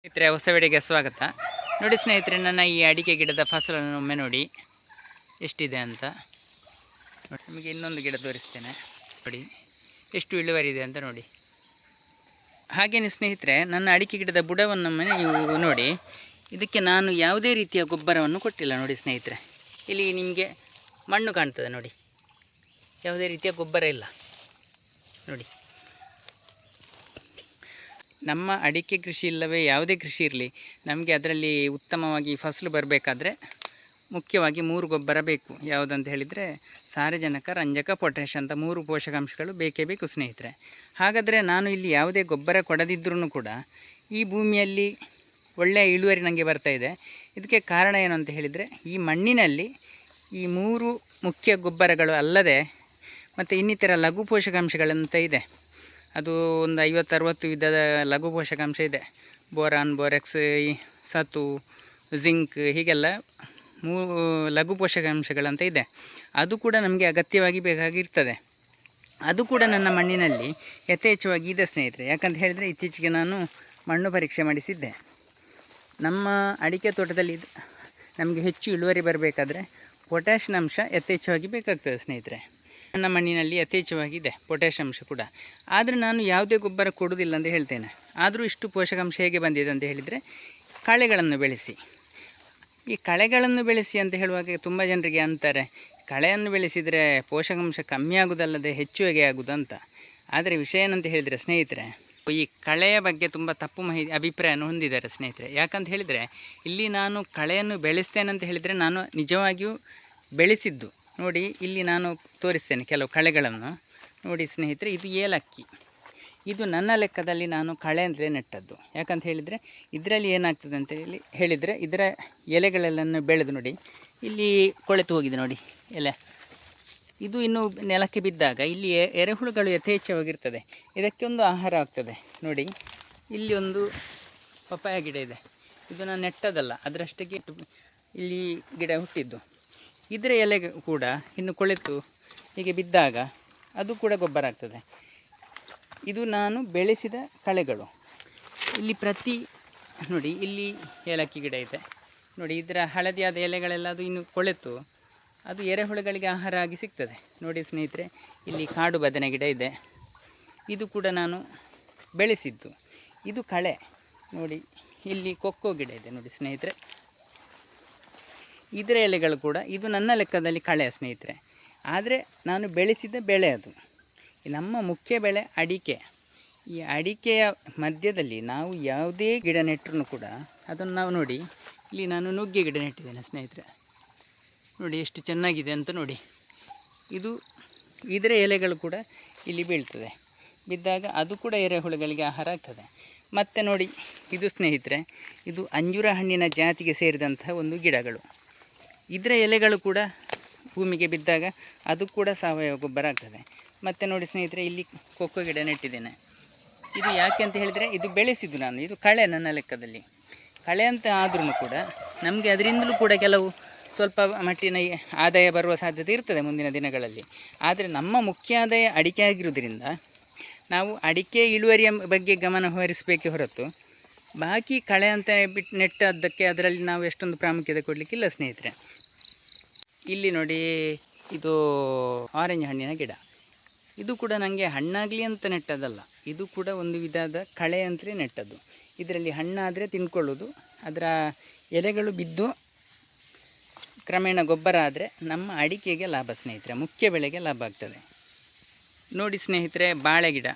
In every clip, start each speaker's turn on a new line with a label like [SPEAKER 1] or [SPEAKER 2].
[SPEAKER 1] ಸ್ನೇಹಿತರೆ, ಹೊಸ ವಿಡಿಯೋಗೆ ಸ್ವಾಗತ. ನೋಡಿ ಸ್ನೇಹಿತರೆ, ನನ್ನ ಈ ಅಡಿಕೆ ಗಿಡದ ಫಸಲನ್ನು ಒಮ್ಮೆ ನೋಡಿ. ಎಷ್ಟಿದೆ ಅಂತ. ನಿಮಗೆ ಇನ್ನೊಂದು ಗಿಡ ತೋರಿಸ್ತೇನೆ. ನೋಡಿ, ಎಷ್ಟು ಇಳುವರಿ ಇದೆ ಅಂತ ನೋಡಿ. ಹಾಗೇನೆ ಸ್ನೇಹಿತರೆ, ನನ್ನ ಅಡಿಕೆ ಗಿಡದ ಬುಡವನ್ನು ನೀವು ನೋಡಿ. ಇದಕ್ಕೆ ನಾನು ಯಾವುದೇ ರೀತಿಯ ಗೊಬ್ಬರವನ್ನು ಕೊಟ್ಟಿಲ್ಲ ನೋಡಿ ಸ್ನೇಹಿತರೆ. ಇಲ್ಲಿ ನಿಮಗೆ ಮಣ್ಣು ಕಾಣ್ತದೆ ನೋಡಿ. ಯಾವುದೇ ರೀತಿಯ ಗೊಬ್ಬರ ಇಲ್ಲ. ನೋಡಿ. ನಮ್ಮ ಅಡಿಕೆ ಕೃಷಿ ಇಲ್ಲವೇ ಯಾವುದೇ ಕೃಷಿ ಇರಲಿ, ನಮಗೆ ಅದರಲ್ಲಿ ಉತ್ತಮವಾಗಿ ಫಸಲು ಬರಬೇಕಾದ್ರೆ ಮುಖ್ಯವಾಗಿ ಮೂರು ಗೊಬ್ಬರ ಬೇಕು. ಯಾವುದಂತ ಹೇಳಿದರೆ ಸಾರಜನಕ, ರಂಜಕ, ಪೊಟ್ಯಾಷ್ ಅಂತ ಮೂರು ಪೋಷಕಾಂಶಗಳು ಬೇಕೇ ಬೇಕು ಸ್ನೇಹಿತರೆ. ಹಾಗಾದರೆ ನಾನು ಇಲ್ಲಿ ಯಾವುದೇ ಗೊಬ್ಬರ ಕೊಡದಿದ್ರೂ ಕೂಡ ಈ ಭೂಮಿಯಲ್ಲಿ ಒಳ್ಳೆಯ ಇಳುವರಿ ನನಗೆ ಬರ್ತಾ ಇದೆ. ಇದಕ್ಕೆ ಕಾರಣ ಏನು ಅಂತ ಹೇಳಿದರೆ ಈ ಮಣ್ಣಿನಲ್ಲಿ ಈ ಮೂರು ಮುಖ್ಯ ಗೊಬ್ಬರಗಳು ಅಲ್ಲದೆ ಮತ್ತು ಇನ್ನಿತರ ಲಘು ಪೋಷಕಾಂಶಗಳಂತ ಇದೆ. ಅದು ಒಂದು ಐವತ್ತರವತ್ತು ವಿಧದ ಲಘು ಪೋಷಕಾಂಶ ಇದೆ. ಬೋರಾನ್, ಬೋರೆಕ್ಸ್ ಸತು ಜಿಂಕ್ ಹೀಗೆಲ್ಲ ಮೂ ಲಘು ಪೋಷಕಾಂಶಗಳಂತ ಇದೆ. ಅದು ಕೂಡ ನಮಗೆ ಅಗತ್ಯವಾಗಿ ಬೇಕಾಗಿರ್ತದೆ. ಅದು ಕೂಡ ನನ್ನ ಮಣ್ಣಿನಲ್ಲಿ ಯಥೇಚ್ಛವಾಗಿ ಇದೆ ಸ್ನೇಹಿತರೆ. ಯಾಕಂತ ಹೇಳಿದರೆ ಇತ್ತೀಚೆಗೆ ನಾನು ಮಣ್ಣು ಪರೀಕ್ಷೆ ಮಾಡಿಸಿದ್ದೆ. ನಮ್ಮ ಅಡಿಕೆ ತೋಟದಲ್ಲಿ ನಮಗೆ ಹೆಚ್ಚು ಇಳುವರಿ ಬರಬೇಕಾದ್ರೆ ಪೊಟ್ಯಾಷಿಯಂ ಅಂಶ ಯಥೇಚ್ಛವಾಗಿ ಬೇಕಾಗ್ತದೆ ಸ್ನೇಹಿತರೆ. ನನ್ನ ಮಣ್ಣಿನಲ್ಲಿ ಯಥೇಚ್ಛವಾಗಿದೆ ಪೊಟ್ಯಾಷಿಯಂಶ ಕೂಡ. ಆದರೆ ನಾನು ಯಾವುದೇ ಗೊಬ್ಬರ ಕೊಡುವುದಿಲ್ಲ ಅಂತ ಹೇಳ್ತೇನೆ. ಆದರೂ ಇಷ್ಟು ಪೋಷಕಾಂಶ ಹೇಗೆ ಬಂದಿದೆ ಅಂತ ಹೇಳಿದರೆ, ಕಳೆಗಳನ್ನು ಬೆಳೆಸಿ. ಈ ಕಳೆಗಳನ್ನು ಬೆಳೆಸಿ ಅಂತ ಹೇಳುವಾಗ ತುಂಬ ಜನರಿಗೆ ಅಂತಾರೆ, ಕಳೆಯನ್ನು ಬೆಳೆಸಿದರೆ ಪೋಷಕಾಂಶ ಕಮ್ಮಿ ಆಗುವುದಲ್ಲದೆ ಹೆಚ್ಚು ಹೇಗೆ ಅಂತ. ಆದರೆ ವಿಷಯ ಏನಂತ ಹೇಳಿದರೆ, ಸ್ನೇಹಿತರೆ, ಈ ಕಳೆಯ ಬಗ್ಗೆ ತುಂಬ ತಪ್ಪು ಮಾಹಿತಿ ಅಭಿಪ್ರಾಯವನ್ನು ಹೊಂದಿದ್ದಾರೆ ಸ್ನೇಹಿತರೆ. ಯಾಕಂತ ಹೇಳಿದರೆ, ಇಲ್ಲಿ ನಾನು ಕಳೆಯನ್ನು ಬೆಳೆಸ್ತೇನೆ ಅಂತ ಹೇಳಿದರೆ ನಾನು ನಿಜವಾಗಿಯೂ ಬೆಳೆಸಿದ್ದು. ನೋಡಿ, ಇಲ್ಲಿ ನಾನು ತೋರಿಸ್ತೇನೆ ಕೆಲವು ಕಳೆಗಳನ್ನು. ನೋಡಿ ಸ್ನೇಹಿತರೆ, ಇದು ಏಲಕ್ಕಿ. ಇದು ನನ್ನ ಲೆಕ್ಕದಲ್ಲಿ ನಾನು ಕಳೆ ಅಂದರೆ ನೆಟ್ಟದ್ದು. ಯಾಕಂತ ಹೇಳಿದರೆ, ಇದರಲ್ಲಿ ಏನಾಗ್ತದೆ ಅಂತ ಹೇಳಿ, ಹೇಳಿದರೆ ಇದರ ಎಲೆಗಳೆಲ್ಲನ್ನು ಬೆಳೆದು ನೋಡಿ. ಇಲ್ಲಿ ಕೊಳೆತು ಹೋಗಿದೆ ನೋಡಿ ಎಲೆ. ಇದು ಇನ್ನು ನೆಲಕ್ಕೆ ಬಿದ್ದಾಗ, ಇಲ್ಲಿ ಎರೆಹುಳುಗಳು ಯಥೇಚ್ಛವಾಗಿರ್ತದೆ. ಇದಕ್ಕೆ ಒಂದು ಆಹಾರ ಆಗ್ತದೆ. ನೋಡಿ, ಇಲ್ಲಿ ಒಂದು ಪಪ್ಪಾಯ ಗಿಡ ಇದೆ. ಇದು ನಾನು ನೆಟ್ಟದಲ್ಲ ಅದರಷ್ಟಕ್ಕೆ ಇಲ್ಲಿ ಗಿಡ ಹುಟ್ಟಿದ್ದು. ಇದರ ಎಲೆ ಕೂಡ ಇನ್ನು ಕೊಳೆತು ಹೀಗೆ ಬಿದ್ದಾಗ ಅದು ಕೂಡ ಗೊಬ್ಬರ ಆಗ್ತದೆ. ಇದು ನಾನು ಬೆಳೆಸಿದ ಕಳೆಗಳು. ಇಲ್ಲಿ ಪ್ರತಿ, ನೋಡಿ, ಇಲ್ಲಿ ಏಲಕ್ಕಿ ಗಿಡ ಇದೆ. ನೋಡಿ, ಇದರ ಹಳದಿಯಾದ ಎಲೆಗಳೆಲ್ಲ ಅದು ಇನ್ನು ಕೊಳೆತು. ಅದು ಎರೆಹುಳುಗಳಿಗೆ ಆಹಾರ ಆಗಿ ಸಿಗ್ತದೆ. ನೋಡಿ ಸ್ನೇಹಿತರೆ, ಇಲ್ಲಿ ಕಾಡು ಬದನೆ ಗಿಡ ಇದೆ. ಇದು ಕೂಡ ನಾನು ಬೆಳೆಸಿದ್ದು. ಇದು ಕಳೆ. ನೋಡಿ, ಇಲ್ಲಿ ಕೊಕ್ಕೋ ಗಿಡ ಇದೆ, ನೋಡಿ ಸ್ನೇಹಿತರೆ. ಇದರ ಎಲೆಗಳು ಕೂಡ ಇದು ನನ್ನ ಲೆಕ್ಕದಲ್ಲಿ ಕಳೆ ಸ್ನೇಹಿತರೆ. ಆದರೆ ನಾನು ಬೆಳೆಸಿದ ಬೆಳೆ ಅದು. ನಮ್ಮ ಮುಖ್ಯ ಬೆಳೆ ಅಡಿಕೆ. ಈ ಅಡಿಕೆಯ ಮಧ್ಯದಲ್ಲಿ ನಾವು ಯಾವುದೇ ಗಿಡ ನೆಟ್ಟರೂ ಕೂಡ ಅದನ್ನು ನಾವು ನೋಡಿ, ಇಲ್ಲಿ ನಾನು ನುಗ್ಗೆ ಗಿಡ ನೆಟ್ಟಿದ್ದೇನೆ ಸ್ನೇಹಿತರೆ. ನೋಡಿ ಎಷ್ಟು ಚೆನ್ನಾಗಿದೆ ಅಂತ ನೋಡಿ. ಇದು ಇದರ ಎಲೆಗಳು ಕೂಡ ಇಲ್ಲಿ ಬೀಳ್ತದೆ. ಬಿದ್ದಾಗ ಅದು ಕೂಡ ಎರೆಹುಳುಗಳಿಗೆ ಆಹಾರ ಆಗ್ತದೆ. ಮತ್ತು ನೋಡಿ, ಇದು ಸ್ನೇಹಿತರೆ, ಇದು ಅಂಜೂರ ಹಣ್ಣಿನ ಜಾತಿಗೆ ಸೇರಿದಂತಹ ಒಂದು ಗಿಡಗಳು. ಇದರ ಎಲೆಗಳು ಕೂಡ ಭೂಮಿಗೆ ಬಿದ್ದಾಗ ಅದು ಕೂಡ ಸಾವಯವ ಗೊಬ್ಬರ ಆಗ್ತದೆ. ಮತ್ತು ನೋಡಿ ಸ್ನೇಹಿತರೆ, ಇಲ್ಲಿ ಕೊಕ್ಕೋ ಗಿಡ ನೆಟ್ಟಿದ್ದೇನೆ. ಇದು ಯಾಕೆ ಅಂತ ಹೇಳಿದರೆ, ಇದು ಬೆಳೆಸಿದ್ದು ನಾನು. ಇದು ಕಳೆ ನನ್ನ ಲೆಕ್ಕದಲ್ಲಿ. ಕಳೆ ಅಂತ ಆದ್ರೂ ಕೂಡ ನಮಗೆ ಅದರಿಂದಲೂ ಕೂಡ ಕೆಲವು ಸ್ವಲ್ಪ ಮಟ್ಟಿನ ಆದಾಯ ಬರುವ ಸಾಧ್ಯತೆ ಇರ್ತದೆ ಮುಂದಿನ ದಿನಗಳಲ್ಲಿ. ಆದರೆ ನಮ್ಮ ಮುಖ್ಯ ಆದಾಯ ಅಡಿಕೆ ಆಗಿರೋದ್ರಿಂದ ನಾವು ಅಡಿಕೆ ಇಳುವರಿಯ ಬಗ್ಗೆ ಗಮನ ಹರಿಸಬೇಕೆ ಹೊರತು ಬಾಕಿ ಕಳೆ ಅಂತ ಬಿಟ್ಟು ನೆಟ್ಟದ್ದಕ್ಕೆ ಅದರಲ್ಲಿ ನಾವು ಎಷ್ಟೊಂದು ಪ್ರಾಮುಖ್ಯತೆ ಕೊಡಲಿಕ್ಕಿಲ್ಲ ಸ್ನೇಹಿತರೆ. ಇಲ್ಲಿ ನೋಡಿ ಇದು ಆರೆಂಜ್ ಹಣ್ಣಿನ ಗಿಡ. ಇದು ಕೂಡ ನನಗೆ ಹಣ್ಣಾಗಲಿ ಅಂತ ನೆಟ್ಟದಲ್ಲ ಇದು ಕೂಡ ಒಂದು ವಿಧದ ಕಳೆ ಅಂತಲೇ ನೆಟ್ಟದ್ದು. ಇದರಲ್ಲಿ ಹಣ್ಣಾದರೆ ತಿನ್ಕೊಳ್ಳೋದು. ಅದರ ಎಲೆಗಳು ಬಿದ್ದು ಕ್ರಮೇಣ ಗೊಬ್ಬರ ಆದರೆ ನಮ್ಮ ಅಡಿಕೆಗೆ ಲಾಭ ಸ್ನೇಹಿತರೆ, ಮುಖ್ಯ ಬೆಳೆಗೆ ಲಾಭ ಆಗ್ತದೆ. ನೋಡಿ ಸ್ನೇಹಿತರೆ, ಬಾಳೆ ಗಿಡ.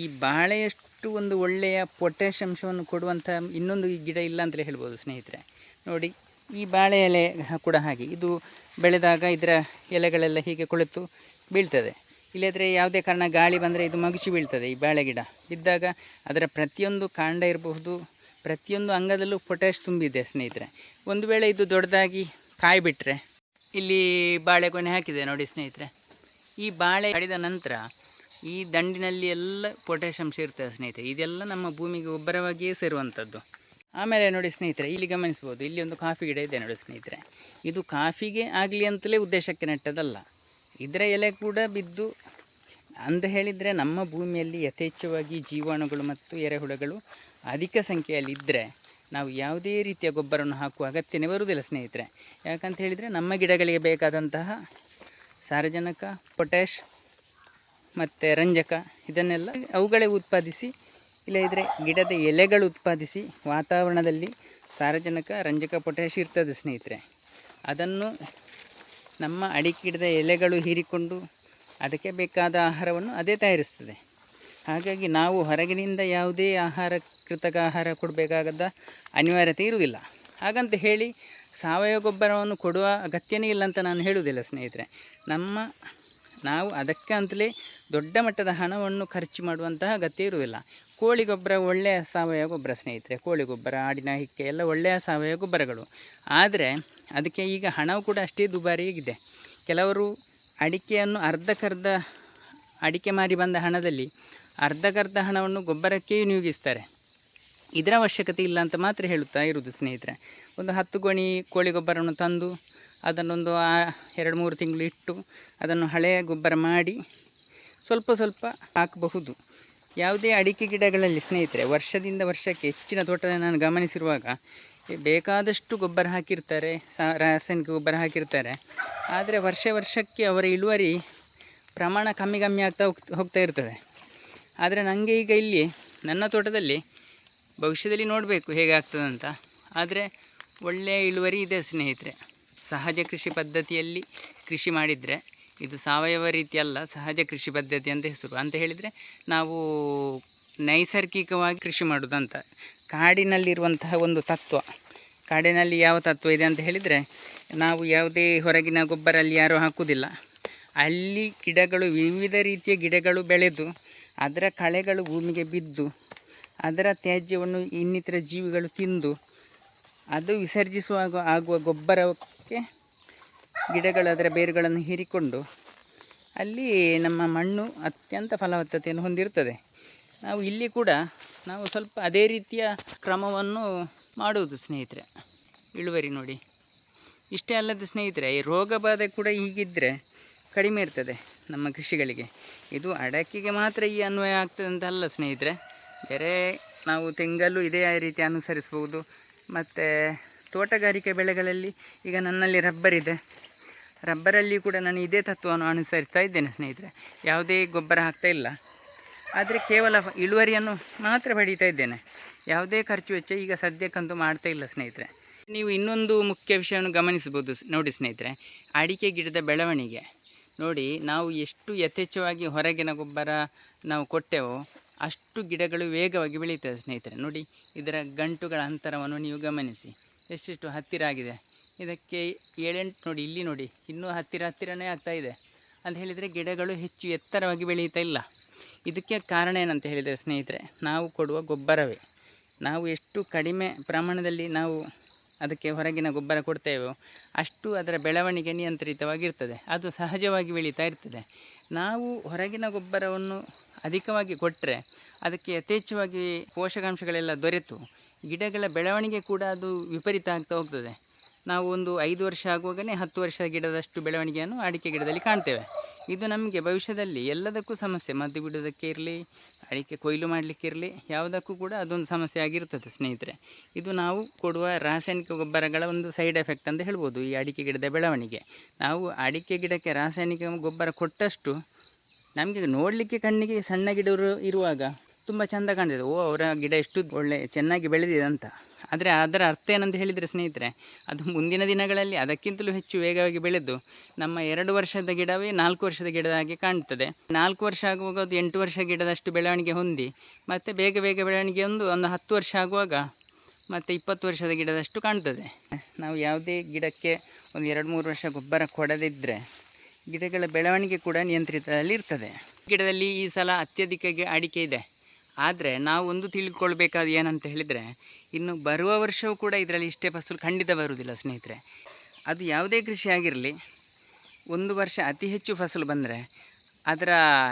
[SPEAKER 1] ಈ ಬಾಳೆಯಷ್ಟು ಒಂದು ಒಳ್ಳೆಯ ಪೊಟ್ಯಾಷ್ ಅಂಶವನ್ನು ಕೊಡುವಂಥ ಇನ್ನೊಂದು ಗಿಡ ಇಲ್ಲ ಅಂತಲೇ ಹೇಳ್ಬೋದು ಸ್ನೇಹಿತರೆ. ನೋಡಿ, ಈ ಬಾಳೆ ಎಲೆ ಕೂಡ ಹಾಗೆ. ಇದು ಬೆಳೆದಾಗ ಇದರ ಎಲೆಗಳೆಲ್ಲ ಹೀಗೆ ಕುಳಿತು ಬೀಳ್ತದೆ. ಇಲ್ಲದ್ರೆ ಯಾವುದೇ ಕಾರಣ ಗಾಳಿ ಬಂದರೆ ಇದು ಮಗುಚಿ ಬೀಳ್ತದೆ ಈ ಬಾಳೆ ಗಿಡ. ಬಿದ್ದಾಗ ಅದರ ಪ್ರತಿಯೊಂದು ಕಾಂಡ ಇರಬಹುದು, ಪ್ರತಿಯೊಂದು ಅಂಗದಲ್ಲೂ ಪೊಟ್ಯಾಶ್ ತುಂಬಿದೆ ಸ್ನೇಹಿತರೆ. ಒಂದು ವೇಳೆ ಇದು ದೊಡ್ಡದಾಗಿ ಕಾಯಿ ಬಿಟ್ಟರೆ ಇಲ್ಲಿ ಬಾಳೆಗೊನೆ ಹಾಕಿದೆ ನೋಡಿ ಸ್ನೇಹಿತರೆ. ಈ ಬಾಳೆ ಕಡಿದ ನಂತರ ಈ ದಂಡಿನಲ್ಲಿ ಎಲ್ಲ ಪೊಟ್ಯಾಶ್ ಅಂಶ ಇರ್ತದೆ ಸ್ನೇಹಿತರೆ. ಇದೆಲ್ಲ ನಮ್ಮ ಭೂಮಿಗೆ ಗೊಬ್ಬರವಾಗಿಯೇ ಸೇರುವಂಥದ್ದು. ಆಮೇಲೆ ನೋಡಿ ಸ್ನೇಹಿತರೆ, ಇಲ್ಲಿ ಗಮನಿಸ್ಬೋದು. ಇಲ್ಲಿ ಒಂದು ಕಾಫಿ ಗಿಡ ಇದೆ ನೋಡಿ ಸ್ನೇಹಿತರೆ. ಇದು ಕಾಫಿಗೆ ಆಗಲಿ ಅಂತಲೇ ಉದ್ದೇಶಕ್ಕೆ ನೆಟ್ಟದಲ್ಲ. ಇದರ ಎಲೆ ಕೂಡ ಬಿದ್ದು ಅಂತ ಹೇಳಿದರೆ ನಮ್ಮ ಭೂಮಿಯಲ್ಲಿ ಯಥೇಚ್ಛವಾಗಿ ಜೀವಾಣುಗಳು ಮತ್ತು ಎರೆಹುಳಗಳು ಅಧಿಕ ಸಂಖ್ಯೆಯಲ್ಲಿ ಇದ್ದರೆ ನಾವು ಯಾವುದೇ ರೀತಿಯ ಗೊಬ್ಬರವನ್ನು ಹಾಕುವ ಅಗತ್ಯನೇ ಬರುವುದಿಲ್ಲ, ಸ್ನೇಹಿತರೆ. ಯಾಕಂತ ಹೇಳಿದರೆ ನಮ್ಮ ಗಿಡಗಳಿಗೆ ಬೇಕಾದಂತಹ ಸಾರಜನಕ, ಪೊಟ್ಯಾಷ್ ಮತ್ತು ರಂಜಕ ಇದನ್ನೆಲ್ಲ ಅವುಗಳೇ ಉತ್ಪಾದಿಸಿ ಇಲ್ಲದಿದ್ದರೆ ಗಿಡದ ಎಲೆಗಳು ಉತ್ಪಾದಿಸಿ ವಾತಾವರಣದಲ್ಲಿ ಸಾರಜನಕ, ರಂಜಕ, ಪೊಟ್ಯಾಷ್ ಇರ್ತದೆ, ಸ್ನೇಹಿತರೆ. ಅದನ್ನು ನಮ್ಮ ಅಡಿಕೆ ಗಿಡದ ಎಲೆಗಳು ಹೀರಿಕೊಂಡು ಅದಕ್ಕೆ ಬೇಕಾದ ಆಹಾರವನ್ನು ಅದೇ ತಯಾರಿಸ್ತದೆ. ಹಾಗಾಗಿ ನಾವು ಹೊರಗಿನಿಂದ ಯಾವುದೇ ಆಹಾರ ಕೃತಕ ಆಹಾರ ಕೊಡಬೇಕಾಗದ ಅನಿವಾರ್ಯತೆ ಇರುವುದಿಲ್ಲ. ಹಾಗಂತ ಹೇಳಿ ಸಾವಯವ ಗೊಬ್ಬರವನ್ನು ಕೊಡುವ ಅಗತ್ಯನೇ ಇಲ್ಲ ಅಂತ ನಾನು ಹೇಳುವುದಿಲ್ಲ ಸ್ನೇಹಿತರೆ. ನಮ್ಮ ನಾವು ಅದಕ್ಕೆ ಅಂತಲೇ ದೊಡ್ಡ ಮಟ್ಟದ ಹಣವನ್ನು ಖರ್ಚು ಮಾಡುವಂತಹ ಅಗತ್ಯ ಇರುವುದಿಲ್ಲ. ಕೋಳಿ ಗೊಬ್ಬರ ಒಳ್ಳೆಯ ಸಾವಯವ ಗೊಬ್ಬರ ಸ್ನೇಹಿತರೆ, ಕೋಳಿ ಗೊಬ್ಬರ, ಆಡಿನ ಹಿಕ್ಕೆ ಎಲ್ಲ ಒಳ್ಳೆಯ ಸಾವಯವ ಗೊಬ್ಬರಗಳು. ಆದರೆ ಅದಕ್ಕೆ ಈಗ ಹಣವು ಕೂಡ ಅಷ್ಟೇ ದುಬಾರಿಯಾಗಿದೆ. ಕೆಲವರು ಅಡಿಕೆಯನ್ನು ಅರ್ಧಕ್ಕರ್ಧ ಅಡಿಕೆ ಮಾರಿ ಬಂದ ಹಣದಲ್ಲಿ ಅರ್ಧಕ್ಕರ್ಧ ಹಣವನ್ನು ಗೊಬ್ಬರಕ್ಕೆ ನಿಯೋಗಿಸ್ತಾರೆ ಇದರ ಅವಶ್ಯಕತೆ ಇಲ್ಲ ಅಂತ ಮಾತ್ರ ಹೇಳುತ್ತಾ ಇರುವುದು ಸ್ನೇಹಿತರೆ. ಒಂದು ಹತ್ತು ಗೋಣಿ ಕೋಳಿ ಗೊಬ್ಬರವನ್ನು ತಂದು ಅದನ್ನೊಂದು ಆ ಎರಡು ಮೂರು ತಿಂಗಳು ಇಟ್ಟು ಅದನ್ನು ಹಳೆಯ ಗೊಬ್ಬರ ಮಾಡಿ ಸ್ವಲ್ಪ ಸ್ವಲ್ಪ ಹಾಕಬಹುದು. ಯಾವುದೇ ಅಡಿಕೆ ಗಿಡಗಳಲ್ಲಿ ಸ್ನೇಹಿತರೆ, ವರ್ಷದಿಂದ ವರ್ಷಕ್ಕೆ ಹೆಚ್ಚಿನ ತೋಟ ನಾನು ಗಮನಿಸಿರುವಾಗ ಬೇಕಾದಷ್ಟು ಗೊಬ್ಬರ ಹಾಕಿರ್ತಾರೆ ರಾಸಾಯನಿಕ ಗೊಬ್ಬರ ಹಾಕಿರ್ತಾರೆ. ಆದರೆ ವರ್ಷ ವರ್ಷಕ್ಕೆ ಅವರ ಇಳುವರಿ ಪ್ರಮಾಣ ಕಮ್ಮಿ ಕಮ್ಮಿ ಆಗ್ತಾ ಹೋಗ್ತಾ ಹೋಗ್ತಾ ಇರ್ತದೆ. ಆದರೆ ನನಗೆ ಈಗ ಇಲ್ಲಿ, ನನ್ನ ತೋಟದಲ್ಲಿ ಭವಿಷ್ಯದಲ್ಲಿ ನೋಡಬೇಕು ಹೇಗೆ ಆಗ್ತದಂತ ಆದರೆ ಒಳ್ಳೆಯ ಇಳುವರಿ ಇದೆ ಸ್ನೇಹಿತರೆ. ಸಹಜ ಕೃಷಿ ಪದ್ಧತಿಯಲ್ಲಿ ಕೃಷಿ ಮಾಡಿದರೆ ಇದು ಸಾವಯವ ರೀತಿಯಲ್ಲ ಸಹಜ ಕೃಷಿ ಪದ್ಧತಿ ಅಂತ ಹೆಸರು. ಅಂತ ಹೇಳಿದರೆ ನಾವು ನೈಸರ್ಗಿಕವಾಗಿ ಕೃಷಿ ಮಾಡೋದಂತ, ಕಾಡಿನಲ್ಲಿರುವಂತಹ ಒಂದು ತತ್ವ. ಕಾಡಿನಲ್ಲಿ ಯಾವ ತತ್ವ ಇದೆ ಅಂತ ಹೇಳಿದರೆ ನಾವು ಯಾವುದೇ ಹೊರಗಿನ ಗೊಬ್ಬರ ಅಲ್ಲಿ ಯಾರೂ ಹಾಕುವುದಿಲ್ಲ. ಅಲ್ಲಿ ಗಿಡಗಳು ವಿವಿಧ ರೀತಿಯ ಗಿಡಗಳು ಬೆಳೆದು ಅದರ ಕಳೆಗಳು ಭೂಮಿಗೆ ಬಿದ್ದು ಅದರ ತ್ಯಾಜ್ಯವನ್ನು ಇನ್ನಿತರ ಜೀವಿಗಳು ತಿಂದು ಅದು ವಿಸರ್ಜಿಸುವಾಗ ಆಗುವ ಗೊಬ್ಬರಕ್ಕೆ ಗಿಡಗಳು ಅದರ ಬೇರುಗಳನ್ನು ಹೀರಿಕೊಂಡು ಅಲ್ಲಿ ನಮ್ಮ ಮಣ್ಣು ಅತ್ಯಂತ ಫಲವತ್ತತೆಯನ್ನು ಹೊಂದಿರುತ್ತದೆ. ನಾವು ಇಲ್ಲಿ ಕೂಡ ನಾವು ಸ್ವಲ್ಪ ಅದೇ ರೀತಿಯ ಕ್ರಮವನ್ನು ಮಾಡುವುದು ಸ್ನೇಹಿತರೆ. ಇಳುವರಿ ನೋಡಿ. ಇಷ್ಟೇ ಅಲ್ಲದೆ ಸ್ನೇಹಿತರೆ, ಈ ರೋಗ ಬಾಧೆ ಕೂಡ ಹೀಗಿದ್ದರೆ ಕಡಿಮೆ ಇರ್ತದೆ ನಮ್ಮ ಕೃಷಿಗಳಿಗೆ. ಇದು ಅಡಕೆಗೆ ಮಾತ್ರ ಈ ಅನ್ವಯ ಆಗ್ತದೆ ಅಂತ ಅಲ್ಲ ಸ್ನೇಹಿತರೆ. ಬೇರೆ ನಾವು ತೆಂಗಲ್ಲು ಇದೇ ರೀತಿ ಅನುಸರಿಸ್ಬೋದು ಮತ್ತು ತೋಟಗಾರಿಕೆ ಬೆಳೆಗಳಲ್ಲಿ ಈಗ ನನ್ನಲ್ಲಿ ರಬ್ಬರ್ ಇದೆ. ರಬ್ಬರಲ್ಲಿ ಕೂಡ ನಾನು ಇದೇ ತತ್ವವನ್ನು ಅನುಸರಿಸ್ತಾ ಇದ್ದೇನೆ ಸ್ನೇಹಿತರೆ. ಯಾವುದೇ ಗೊಬ್ಬರ ಹಾಕ್ತಾ ಇಲ್ಲ. ಆದರೆ ಕೇವಲ ಇಳುವರಿಯನ್ನು ಮಾತ್ರ ಪಡೀತಾ ಇದ್ದೇನೆ. ಯಾವುದೇ ಖರ್ಚು ವೆಚ್ಚ ಈಗ ಸದ್ಯಕ್ಕಂತೂ ಮಾಡ್ತಾ ಇಲ್ಲ ಸ್ನೇಹಿತರೆ. ನೀವು ಇನ್ನೊಂದು ಮುಖ್ಯ ವಿಷಯವನ್ನು ಗಮನಿಸ್ಬೋದು ನೋಡಿ ಸ್ನೇಹಿತರೆ. ಅಡಿಕೆ ಗಿಡದ ಬೆಳವಣಿಗೆ. ನೋಡಿ, ನಾವು ಎಷ್ಟು ಯಥೇಚ್ಛವಾಗಿ ಹೊರಗಿನ ಗೊಬ್ಬರ ನಾವು ಕೊಟ್ಟೆವೋ ಅಷ್ಟು ಗಿಡಗಳು ವೇಗವಾಗಿ ಬೆಳೀತದೆ ಸ್ನೇಹಿತರೆ. ನೋಡಿ, ಇದರ ಗಂಟುಗಳ ಅಂತರವನ್ನು ನೀವು ಗಮನಿಸಿ. ಎಷ್ಟೆಷ್ಟು ಹತ್ತಿರ ಆಗಿದೆ. ಇದಕ್ಕೆ ಏಳೆಂಟು ನೋಡಿ, ಇಲ್ಲಿ ನೋಡಿ. ಇನ್ನೂ ಹತ್ತಿರ ಹತ್ತಿರನೇ ಆಗ್ತಾ ಇದೆ. ಅಂತ ಹೇಳಿದರೆ ಗಿಡಗಳು ಹೆಚ್ಚು ಎತ್ತರವಾಗಿ ಬೆಳೆಯುತ್ತಾ ಇಲ್ಲ. ಇದಕ್ಕೆ ಕಾರಣ ಏನಂತ ಹೇಳಿದರೆ ಸ್ನೇಹಿತರೆ, ನಾವು ಕೊಡುವ ಗೊಬ್ಬರವೇ. ನಾವು ಎಷ್ಟು ಕಡಿಮೆ ಪ್ರಮಾಣದಲ್ಲಿ ನಾವು ಅದಕ್ಕೆ ಹೊರಗಿನ ಗೊಬ್ಬರ ಕೊಡ್ತೇವೋ ಅಷ್ಟು ಅದರ ಬೆಳವಣಿಗೆ ನಿಯಂತ್ರಿತವಾಗಿರ್ತದೆ. ಅದು ಸಹಜವಾಗಿ ಬೆಳೀತಾ ಇರ್ತದೆ. ನಾವು ಹೊರಗಿನ ಗೊಬ್ಬರವನ್ನು ಅಧಿಕವಾಗಿ ಕೊಟ್ಟರೆ ಅದಕ್ಕೆ ಯಥೇಚ್ಛವಾಗಿ ಪೋಷಕಾಂಶಗಳೆಲ್ಲ ದೊರೆತು. ಗಿಡಗಳ ಬೆಳವಣಿಗೆ ಕೂಡ ಅದು ವಿಪರೀತ ಆಗ್ತಾ ಹೋಗ್ತದೆ. ನಾವು ಒಂದು ಐದು ವರ್ಷ ಆಗುವಾಗಲೇ ಹತ್ತು ವರ್ಷ ಗಿಡದಷ್ಟು ಬೆಳವಣಿಗೆಯನ್ನು ಅಡಿಕೆ ಗಿಡದಲ್ಲಿ ಕಾಣ್ತೇವೆ. ಇದು ನಮಗೆ ಭವಿಷ್ಯದಲ್ಲಿ ಎಲ್ಲದಕ್ಕೂ ಸಮಸ್ಯೆ. ಮದ್ದು ಬಿಡೋದಕ್ಕೆ ಇರಲಿ, ಅಡಿಕೆ ಕೊಯ್ಲು ಮಾಡಲಿಕ್ಕೆ ಇರಲಿ, ಯಾವುದಕ್ಕೂ ಕೂಡ ಅದೊಂದು ಸಮಸ್ಯೆ ಆಗಿರ್ತದೆ ಸ್ನೇಹಿತರೆ. ಇದು ನಾವು ಕೊಡುವ ರಾಸಾಯನಿಕ ಗೊಬ್ಬರಗಳ ಒಂದು ಸೈಡ್ ಎಫೆಕ್ಟ್ ಅಂತ ಹೇಳ್ಬೋದು, ಈ ಅಡಿಕೆ ಗಿಡದ ಬೆಳವಣಿಗೆ. ನಾವು ಅಡಿಕೆ ಗಿಡಕ್ಕೆ ರಾಸಾಯನಿಕ ಗೊಬ್ಬರ ಕೊಟ್ಟಷ್ಟು ನಮಗೆ ನೋಡಲಿಕ್ಕೆ ಕಣ್ಣಿಗೆ ಸಣ್ಣ ಗಿಡರು ಇರುವಾಗ ತುಂಬ ಚೆಂದ ಕಾಣ್ತದೆ. ಓ, ಅವರ ಗಿಡ ಎಷ್ಟು ಒಳ್ಳೆ, ಚೆನ್ನಾಗಿ ಬೆಳೆದಿದೆ ಅಂತ. ಆದರೆ ಅದರ ಅರ್ಥ ಏನಂತ ಹೇಳಿದರೆ ಸ್ನೇಹಿತರೆ, ಅದು ಮುಂದಿನ ದಿನಗಳಲ್ಲಿ ಅದಕ್ಕಿಂತಲೂ ಹೆಚ್ಚು ವೇಗವಾಗಿ ಬೆಳೆದು ನಮ್ಮ ಎರಡು ವರ್ಷದ ಗಿಡವೇ ನಾಲ್ಕು ವರ್ಷದ ಗಿಡದ ಹಾಗೆ ಕಾಣ್ತದೆ. ನಾಲ್ಕು ವರ್ಷ ಆಗುವಾಗ ಅದು ಎಂಟು ವರ್ಷ ಗಿಡದಷ್ಟು ಬೆಳವಣಿಗೆ ಹೊಂದಿ, ಮತ್ತು ಬೇಗ ಬೇಗ ಬೆಳವಣಿಗೆ ಒಂದು ಒಂದು ಹತ್ತು ವರ್ಷ ಆಗುವಾಗ ಮತ್ತು ಇಪ್ಪತ್ತು ವರ್ಷದ ಗಿಡದಷ್ಟು ಕಾಣ್ತದೆ. ನಾವು ಯಾವುದೇ ಗಿಡಕ್ಕೆ ಒಂದು ಎರಡು, ಮೂರು ವರ್ಷ ಗೊಬ್ಬರ ಕೊಡದಿದ್ದರೆ ಗಿಡಗಳ ಬೆಳವಣಿಗೆ ಕೂಡ ನಿಯಂತ್ರಿತದಲ್ಲಿ ಇರ್ತದೆ ಗಿಡದಲ್ಲಿ ಈ ಸಲ ಅತ್ಯಧಿಕ ಅಡಿಕೆ ಇದೆ. ಆದರೆ ನಾವು ಒಂದು ತಿಳ್ಕೊಳ್ಬೇಕಾದ ಏನಂತ ಹೇಳಿದರೆ, ಇನ್ನು ಬರುವ ವರ್ಷವೂ ಕೂಡ ಇದರಲ್ಲಿ ಇಷ್ಟೇ ಫಸಲು ಖಂಡಿತ ಬರುವುದಿಲ್ಲ ಸ್ನೇಹಿತರೆ. ಅದು ಯಾವುದೇ ಕೃಷಿ ಆಗಿರಲಿ, ಒಂದು ವರ್ಷ ಅತಿ ಹೆಚ್ಚು ಫಸಲು ಬಂದರೆ ಅದರ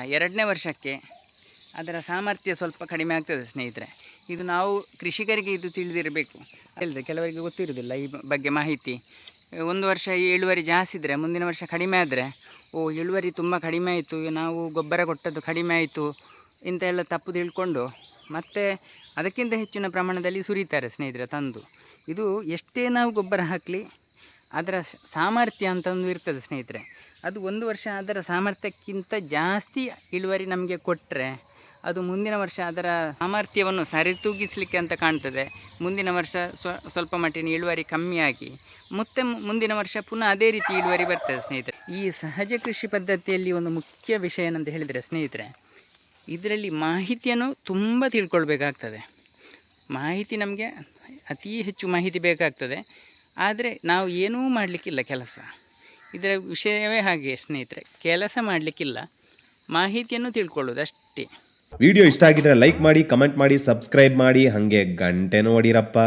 [SPEAKER 1] ಎರಡನೇ ವರ್ಷಕ್ಕೆ ಅದರ ಸಾಮರ್ಥ್ಯ ಸ್ವಲ್ಪ ಕಡಿಮೆ ಆಗ್ತದೆ ಸ್ನೇಹಿತರೆ. ಇದು ನಾವು ಕೃಷಿಕರಿಗೆ ಇದು ತಿಳಿದಿರಬೇಕು. ಹೇಳಿದ್ರೆ ಕೆಲವರಿಗೆ ಗೊತ್ತಿರೋದಿಲ್ಲ ಈ ಬಗ್ಗೆ ಮಾಹಿತಿ. ಒಂದು ವರ್ಷ ಇಳುವರಿ ಜಾಸ್ತಿ ಇದ್ದರೆ ಮುಂದಿನ ವರ್ಷ ಕಡಿಮೆ ಆದರೆ, ಓ ಇಳುವರಿ ತುಂಬ ಕಡಿಮೆ ಆಯಿತು, ನಾವು ಗೊಬ್ಬರ ಕೊಟ್ಟದ್ದು ಕಡಿಮೆ ಆಯಿತು ಇಂಥ ಎಲ್ಲ ತಪ್ಪು ತಿಳ್ಕೊಂಡು ಮತ್ತೆ ಅದಕ್ಕಿಂತ ಹೆಚ್ಚಿನ ಪ್ರಮಾಣದಲ್ಲಿ ಸುರಿತಾರೆ ಸ್ನೇಹಿತರೆ, ತಂದು. ಇದು ಎಷ್ಟೇ ನಾವು ಗೊಬ್ಬರ ಹಾಕಲಿ ಅದರ ಸಾಮರ್ಥ್ಯ ಅಂತ ಒಂದು ಇರ್ತದೆ ಸ್ನೇಹಿತರೆ. ಅದು ಒಂದು ವರ್ಷ ಅದರ ಸಾಮರ್ಥ್ಯಕ್ಕಿಂತ ಜಾಸ್ತಿ ಇಳುವರಿ ನಮಗೆ ಕೊಟ್ಟರೆ ಅದು ಮುಂದಿನ ವರ್ಷ ಅದರ ಸಾಮರ್ಥ್ಯವನ್ನು ಸರಿತೂಗಿಸಲಿಕ್ಕೆ ಅಂತ ಕಾಣ್ತದೆ. ಮುಂದಿನ ವರ್ಷ ಸ್ವ, ಸ್ವಲ್ಪ ಮಟ್ಟಿನ ಇಳುವರಿ ಕಮ್ಮಿಯಾಗಿ ಮತ್ತೆ ಮುಂದಿನ ವರ್ಷ ಪುನಃ ಅದೇ ರೀತಿ ಇಳುವರಿ ಬರ್ತದೆ ಸ್ನೇಹಿತರೆ. ಈ ಸಹಜ ಕೃಷಿ ಪದ್ಧತಿಯಲ್ಲಿ ಒಂದು ಮುಖ್ಯ ವಿಷಯ ಏನಂತ ಹೇಳಿದರೆ ಸ್ನೇಹಿತರೆ ಇದರಲ್ಲಿ ಮಾಹಿತಿಯನ್ನು ತುಂಬ ತಿಳ್ಕೊಳ್ಬೇಕಾಗ್ತದೆ. ಮಾಹಿತಿ ನಮಗೆ ಅತಿ ಹೆಚ್ಚು ಮಾಹಿತಿ ಬೇಕಾಗ್ತದೆ. ಆದರೆ ನಾವು ಏನೂ ಮಾಡಲಿಕ್ಕಿಲ್ಲ ಕೆಲಸ. ಇದರ ವಿಷಯವೇ ಹಾಗೆ ಸ್ನೇಹಿತರೆ, ಕೆಲಸ ಮಾಡಲಿಕ್ಕಿಲ್ಲ. ಮಾಹಿತಿಯನ್ನು ತಿಳ್ಕೊಳ್ಳೋದು ಅಷ್ಟೇ
[SPEAKER 2] ವಿಡಿಯೋ ಇಷ್ಟ ಆಗಿದ್ರೆ ಲೈಕ್ ಮಾಡಿ, ಕಮೆಂಟ್ ಮಾಡಿ, ಸಬ್ಸ್ಕ್ರೈಬ್ ಮಾಡಿ. ಹಾಗೆ ಗಂಟೆನೂ ಹೊಡೀರಪ್ಪ